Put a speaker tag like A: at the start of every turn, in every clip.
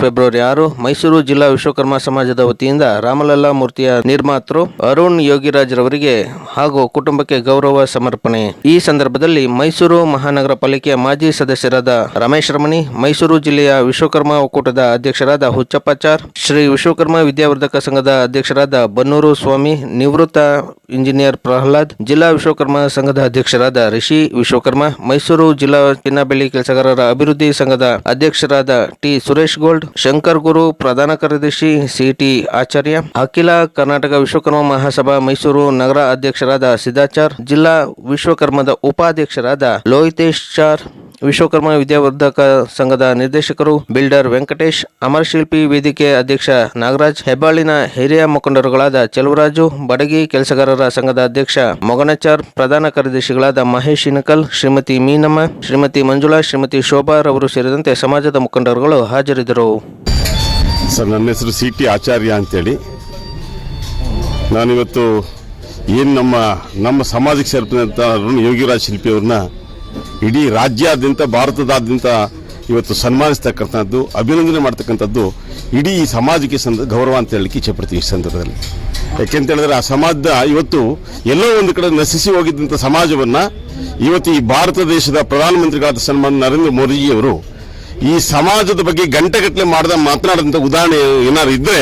A: February ಆರು, ಮೈಸೂರು ಜಿಲ್ಲಾ ವಿಶ್ವಕರ್ಮ ಸಮಾಜದ ವತಿಯಿಂದ ರಾಮಲಲ್ಲಾ ಮೂರ್ತಿಯ ನಿರ್ಮಾತೃ ಅರುಣ್ ಯೋಗಿರಾಜ್ ರವರಿಗೆ ಹಾಗೂ ಕುಟುಂಬಕ್ಕೆ ಗೌರವ ಸಮರ್ಪಣೆ. ಈ ಸಂದರ್ಭದಲ್ಲಿ ಮೈಸೂರು ಮಹಾನಗರ ಪಾಲಿಕೆಯ ಮಾಜಿ ಸದಸ್ಯರಾದ ರಮೇಶ್ ರಮಣಿ, ಮೈಸೂರು ಜಿಲ್ಲೆಯ ವಿಶ್ವಕರ್ಮ ಒಕ್ಕೂಟದ ಅಧ್ಯಕ್ಷರಾದ ಹುಚ್ಚಪ್ಪಾಚಾರ್ ಶ್ರೀ ವಿಶ್ವಕರ್ಮ ವಿದ್ಯಾವರ್ಧಕ ಸಂಘದ ಅಧ್ಯಕ್ಷರಾದ ಬನ್ನೂರು ಸ್ವಾಮಿ, ನಿವೃತ್ತ ಇಂಜಿನಿಯರ್ ಪ್ರಹ್ಲಾದ್, ಜಿಲ್ಲಾ ವಿಶ್ವಕರ್ಮ ಸಂಘದ ಅಧ್ಯಕ್ಷರಾದ ರಿಷಿ ವಿಶ್ವಕರ್ಮ, ಮೈಸೂರು ಜಿಲ್ಲಾ ಚಿನ್ನಬೆಳ್ಳಿ ಕೆಲಸಗಾರರ ಅಭಿವೃದ್ಧಿ ಸಂಘದ ಅಧ್ಯಕ್ಷರಾದ ಟಿ ಸುರೇಶ್ ಗೋಲ್ಡ್. ಶಂಕರ್ ಗುರು, ಪ್ರಧಾನ ಕಾರ್ಯದರ್ಶಿ, ಸಿಟಿ ಆಚಾರ್ಯ. ಅಖಿಲ ಕರ್ನಾಟಕ ವಿಶ್ವಕರ್ಮ ಮಹಾಸಭಾ ಮೈಸೂರು ನಗರ ಅಧ್ಯಕ್ಷರಾದ ಸಿದ್ದಾಚಾರ್ ಜಿಲ್ಲಾ ವಿಶ್ವಕರ್ಮದ ಉಪಾಧ್ಯಕ್ಷರಾದ ಲೋಹಿತೇಶ್ ಚಾರ್. ವಿಶ್ವಕರ್ಮ ವಿದ್ಯಾವರ್ಧಕ ಸಂಘದ ನಿರ್ದೇಶಕರು, ಬಿಲ್ಡರ್ ವೆಂಕಟೇಶ್ ಅಮರಶಿಲ್ಪಿ ವೇದಿಕೆ ಅಧ್ಯಕ್ಷ ನಾಗರಾಜ್, ಹೆಬ್ಬಾಳಿನ ಹಿರಿಯ ಮುಖಂಡರುಗಳಾದ ಚೆಲುವರಾಜು, ಬಡಗಿ ಕೆಲಸಗಾರರ ಸಂಘದ ಅಧ್ಯಕ್ಷ ಮೊಗನಚಾರ್, ಪ್ರಧಾನ ಕಾರ್ಯದರ್ಶಿಗಳಾದ ಮಹೇಶ್ ಇನಕಲ್ ಶ್ರೀಮತಿ ಮೀನಮ್ಮ, ಶ್ರೀಮತಿ ಮಂಜುಳಾ, ಶ್ರೀಮತಿ ಶೋಭಾ ರವರು ಸೇರಿದಂತೆ ಸಮಾಜದ ಮುಖಂಡರುಗಳು ಹಾಜರಿದ್ದರು.
B: ಸರ್, ನನ್ನ ಹೆಸರು ಸಿ ಟಿ ಆಚಾರ್ಯ ಅಂತೇಳಿ. ನಾನಿವತ್ತು ಏನು ನಮ್ಮ ನಮ್ಮ ಸಮಾಜಕ್ಕೆ ಅರುಣ್ ಯೋಗಿರಾಜ್ ಶಿಲ್ಪಿ ಅವ್ರನ್ನ ಇಡೀ ರಾಜ್ಯಾದ್ಯಂತ, ಭಾರತದಾದ್ಯಂತ ಇವತ್ತು ಸನ್ಮಾನಿಸ್ತಕ್ಕಂಥದ್ದು, ಅಭಿನಂದನೆ ಮಾಡ್ತಕ್ಕಂಥದ್ದು ಇಡೀ ಸಮಾಜಕ್ಕೆ ಸಂದ, ಗೌರವ ಅಂತ ಹೇಳಲಿಕ್ಕೆ ಇಚ್ಛೆಪಡ್ತೀವಿ ಈ ಸಂದರ್ಭದಲ್ಲಿ. ಯಾಕೆಂತ ಹೇಳಿದ್ರೆ ಆ ಸಮಾಜದ ಇವತ್ತು ಎಲ್ಲೋ ಒಂದು ಕಡೆ ನಶಿಸಿ ಹೋಗಿದ್ದಂಥ ಸಮಾಜವನ್ನು ಇವತ್ತು ಈ ಭಾರತ ದೇಶದ ಪ್ರಧಾನಮಂತ್ರಿಗಳಾದ ಸನ್ಮಾನ ನರೇಂದ್ರ ಮೋದಿಜಿಯವರು ಈ ಸಮಾಜದ ಬಗ್ಗೆ ಗಂಟೆಗಟ್ಟಲೆ ಮಾಡಿದ ಮಾತನಾಡಿದಂಥ ಉದಾಹರಣೆ ಏನಾದ್ರು ಇದ್ರೆ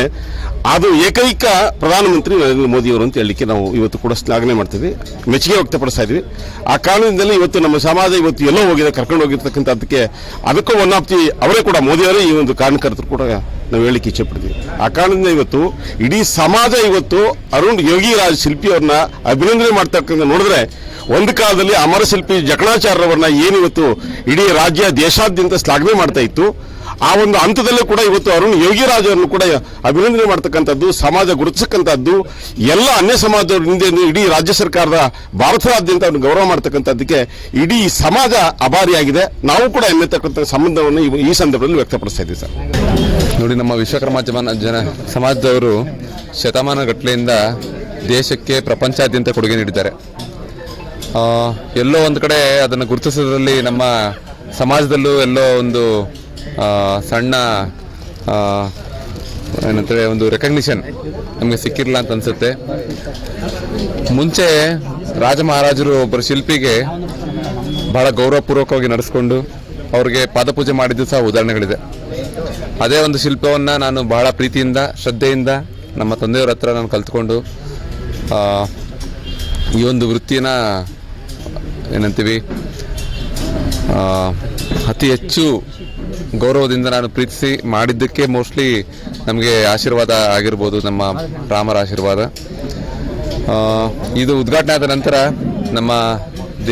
B: ಅದು ಏಕೈಕ ಪ್ರಧಾನಮಂತ್ರಿ ನರೇಂದ್ರ ಮೋದಿ ಅವರು ಅಂತ ಹೇಳಲಿಕ್ಕೆ ನಾವು ಇವತ್ತು ಕೂಡ ಶ್ಲಾಘನೆ ಮಾಡ್ತೀವಿ. ಮೆಚ್ಚುಗೆ ವ್ಯಕ್ತಪಡಿಸ್ತಾ ಇದ್ವಿ ಆ ಕಾರಣದಿಂದಲೇ ಇವತ್ತು ನಮ್ಮ ಸಮಾಜ ಇವತ್ತು ಎಲ್ಲೋ ಹೋಗಿದೆ, ಕರ್ಕೊಂಡು ಹೋಗಿರ್ತಕ್ಕಂಥ ಅದಕ್ಕೆ ಅದಕ್ಕೂ ಒನ್ ಆಫ್ ದಿ ಅವರೇ ಕೂಡ ಮೋದಿಯವರೇ ಈ ಒಂದು ಕಾರಣಕರ್ತರು ಕೂಡ ನಾವು ಹೇಳಲಿಕ್ಕೆ ಇಚ್ಛೆ ಪಡ್ತೀವಿ. ಆ ಕಾರಣದಿಂದ ಇವತ್ತು ಇಡೀ ಸಮಾಜ ಇವತ್ತು ಅರುಣ್ ಯೋಗಿರಾಜ್ ಶಿಲ್ಪಿ ಅವ್ರನ್ನ ಅಭಿನಂದನೆ ಮಾಡ್ತಕ್ಕಂಥ ನೋಡಿದ್ರೆ ಒಂದು ಕಾಲದಲ್ಲಿ ಅಮರ ಶಿಲ್ಪಿ ಜಕಣಾಚಾರ್ಯವ್ರನ್ನ ಏನಿವತ್ತು ಇಡೀ ರಾಜ್ಯ ದೇಶಾದ್ಯಂತ ಶ್ಲಾಘನೆ ಮಾಡ್ತಾ ಇತ್ತು. ಆ ಒಂದು ಹಂತದಲ್ಲೂ ಕೂಡ ಇವತ್ತು ಅರುಣ್ ಯೋಗಿರಾಜ್ ಅವರನ್ನು ಕೂಡ ಅಭಿನಂದನೆ ಮಾಡ್ತಕ್ಕಂಥದ್ದು, ಸಮಾಜ ಗುರುತಿಸಕ್ಕಂಥದ್ದು, ಎಲ್ಲ ಅನ್ಯ ಸಮಾಜದಿಂದ ಇಡೀ ರಾಜ್ಯ ಸರ್ಕಾರದ ಭಾರತದಾದ್ಯಂತ ಅವ್ರನ್ನ ಗೌರವ ಮಾಡ್ತಕ್ಕಂಥದ್ದಕ್ಕೆ ಇಡೀ ಸಮಾಜ ಅಭಾರಿಯಾಗಿದೆ. ನಾವು ಕೂಡ ಎನ್ನತಕ್ಕಂಥ ಸಂಬಂಧವನ್ನು ಈ- ಸಂದರ್ಭದಲ್ಲಿ ವ್ಯಕ್ತಪಡಿಸ್ತಾ ಇದ್ದೀವಿ ಸರ್.
C: ನೋಡಿ, ನಮ್ಮ ವಿಶ್ವಕರ್ಮ ಜನ ಸಮಾಜದವರು ಶತಮಾನಗಟ್ಟಲೆಯಿಂದ ದೇಶಕ್ಕೆ ಪ್ರಪಂಚಾದ್ಯಂತ ಕೊಡುಗೆ ನೀಡಿದ್ದಾರೆ. ಎಲ್ಲೋ ಒಂದು ಕಡೆ ಅದನ್ನು ಗುರುತಿಸೋದ್ರಲ್ಲಿ ನಮ್ಮ ಸಮಾಜದಲ್ಲೂ ಎಲ್ಲೋ ಒಂದು ಸಣ್ಣ ಏನಂತೇಳಿ ಒಂದು ರೆಕಗ್ನಿಷನ್ ನಮಗೆ ಸಿಕ್ಕಿರಲ್ಲ ಅಂತ ಅನ್ಸುತ್ತೆ. ಮುಂಚೆ ರಾಜ ಮಹಾರಾಜರು ಒಬ್ಬರು ಶಿಲ್ಪಿಗೆ ಬಹಳ ಗೌರವಪೂರ್ವಕವಾಗಿ ನಡೆಸ್ಕೊಂಡು ಅವ್ರಿಗೆ ಪಾದಪೂಜೆ ಮಾಡಿದ್ದು ಸಹ ಉದಾಹರಣೆಗಳಿದೆ. ಅದೇ ಒಂದು ಶಿಲ್ಪವನ್ನು ನಾನು ಬಹಳ ಪ್ರೀತಿಯಿಂದ, ಶ್ರದ್ಧೆಯಿಂದ ನಮ್ಮ ತಂದೆಯವರ ಹತ್ರ ನಾನು ಕಲ್ತ್ಕೊಂಡು ಈ ಒಂದು ವೃತ್ತಿನ ಏನಂತೀವಿ ಅತಿ ಹೆಚ್ಚು ಗೌರವದಿಂದ ನಾನು ಪ್ರೀತಿಸಿ ಮಾಡಿದ್ದಕ್ಕೆ ಮೋಸ್ಟ್ಲಿ ನಮಗೆ ಆಶೀರ್ವಾದ ಆಗಿರ್ಬೋದು, ನಮ್ಮ ರಾಮರ ಆಶೀರ್ವಾದ. ಇದು ಉದ್ಘಾಟನೆ ಆದ ನಂತರ ನಮ್ಮ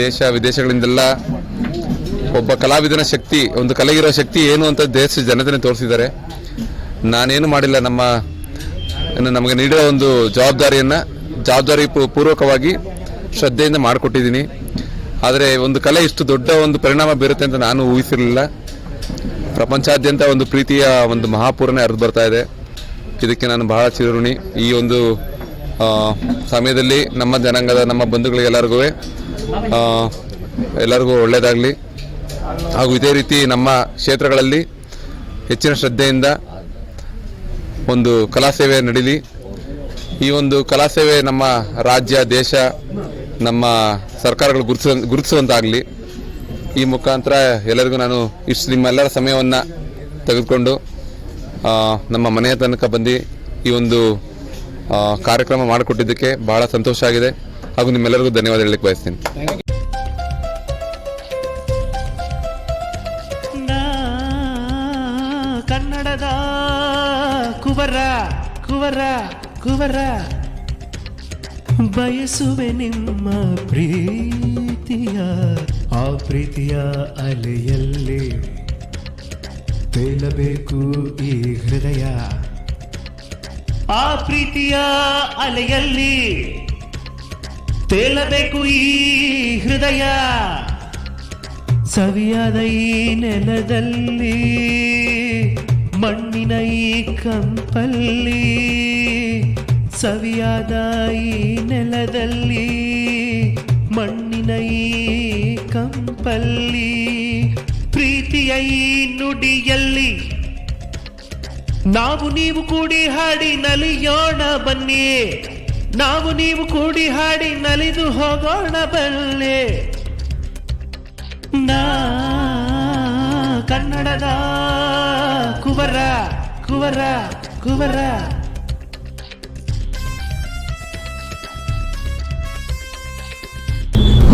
C: ದೇಶ ವಿದೇಶಗಳಿಂದೆಲ್ಲ ಒಬ್ಬ ಕಲಾವಿದನ ಶಕ್ತಿ, ಒಂದು ಕಲೆಗಿರೋ ಶಕ್ತಿ ಏನು ಅಂತ ದೇಶ ಜನತೆನೇ ತೋರಿಸಿದ್ದಾರೆ. ನಾನೇನು ಮಾಡಿಲ್ಲ, ನಮ್ಮ ನಮಗೆ ನೀಡಿರೋ ಒಂದು ಜವಾಬ್ದಾರಿಯನ್ನು ಜವಾಬ್ದಾರಿ ಪೂರ್ವಕವಾಗಿ ಶ್ರದ್ಧೆಯಿಂದ ಮಾಡಿಕೊಟ್ಟಿದ್ದೀನಿ. ಆದರೆ ಒಂದು ಕಲೆ ಇಷ್ಟು ದೊಡ್ಡ ಒಂದು ಪರಿಣಾಮ ಬೀರುತ್ತೆ ಅಂತ ನಾನು ಊಹಿಸಿರಲಿಲ್ಲ. ಪ್ರಪಂಚಾದ್ಯಂತ ಒಂದು ಪ್ರೀತಿಯ ಒಂದು ಮಹಾಪೂರ್ಣ ಹರಿದು ಬರ್ತಾ ಇದೆ. ಇದಕ್ಕೆ ನಾನು ಬಹಳ ಚಿರಋಣಿ. ಈ ಒಂದು ಸಮಯದಲ್ಲಿ ನಮ್ಮ ಜನಾಂಗದ, ನಮ್ಮ ಬಂಧುಗಳಿಗೆಲ್ಲರಿಗೂ ಎಲ್ಲರಿಗೂ ಎಲ್ಲರಿಗೂ ಒಳ್ಳೆಯದಾಗಲಿ ಹಾಗೂ ಇದೇ ರೀತಿ ನಮ್ಮ ಕ್ಷೇತ್ರಗಳಲ್ಲಿ ಹೆಚ್ಚಿನ ಶ್ರದ್ಧೆಯಿಂದ ಒಂದು ಕಲಾ ಸೇವೆ ನಡೀಲಿ. ಈ ಒಂದು ಕಲಾ ಸೇವೆ ನಮ್ಮ ರಾಜ್ಯ, ದೇಶ, ನಮ್ಮ ಸರ್ಕಾರಗಳು ಗುರುತಿಸ, ಗುರುತಿಸುವಂತಾಗಲಿ. ಈ ಮುಖಾಂತರ ಎಲ್ಲರಿಗೂ ನಾನು ಇಷ್ಟು ನಿಮ್ಮೆಲ್ಲರ ಸಮಯವನ್ನು ತೆಗೆದುಕೊಂಡು ನಮ್ಮ ಮನೆಯ ತನಕ ಬಂದು ಈ ಒಂದು ಕಾರ್ಯಕ್ರಮ ಮಾಡಿಕೊಟ್ಟಿದ್ದಕ್ಕೆ ಬಹಳ ಸಂತೋಷ ಆಗಿದೆ. ಹಾಗೂ ನಿಮ್ಮೆಲ್ಲರಿಗೂ ಧನ್ಯವಾದ ಹೇಳಲಿಕ್ಕೆ ಬಯಸ್ತೀನಿ.
D: ಕನ್ನಡದ ಕುವರ ಕುವರ ಕುವರ. ಬಯಸುವೆ ನಿಮ್ಮ ಪ್ರೀತಿಯ ಆ ಪ್ರೀತಿಯ ಅಲೆಯಲ್ಲಿ ತೇಲಬೇಕು ಈ ಹೃದಯ. ಆ ಪ್ರೀತಿಯ ಅಲೆಯಲ್ಲಿ ತೇಲಬೇಕು ಈ ಹೃದಯ. ಸವಿಯಾದ ಈ ನೆಲದಲ್ಲಿ, ಮಣ್ಣಿನ ಈ ಕಂಪಲ್ಲಿ, ಸವಿಯಾದ ಈ ನೆಲದಲ್ಲಿ ಕಂಪಲ್ಲಿ ಪ್ರೀತಿಯ ಈ ನುಡಿಯಲ್ಲಿ ನಾವು ನೀವು ಕೂಡಿ ಹಾಡಿ ನಲಿಯೋಣ ಬನ್ನಿ. ನಾವು ನೀವು ಕೂಡಿ ಹಾಡಿ ನಲಿದು ಹೋಗೋಣ ಬಲ್ಲೆ ನಾ ಕನ್ನಡದ ಕುವರ ಕುವರ ಕುವರ.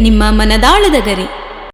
E: ನಿಮ್ಮ ಮನದಾಳದ ಗರಿ.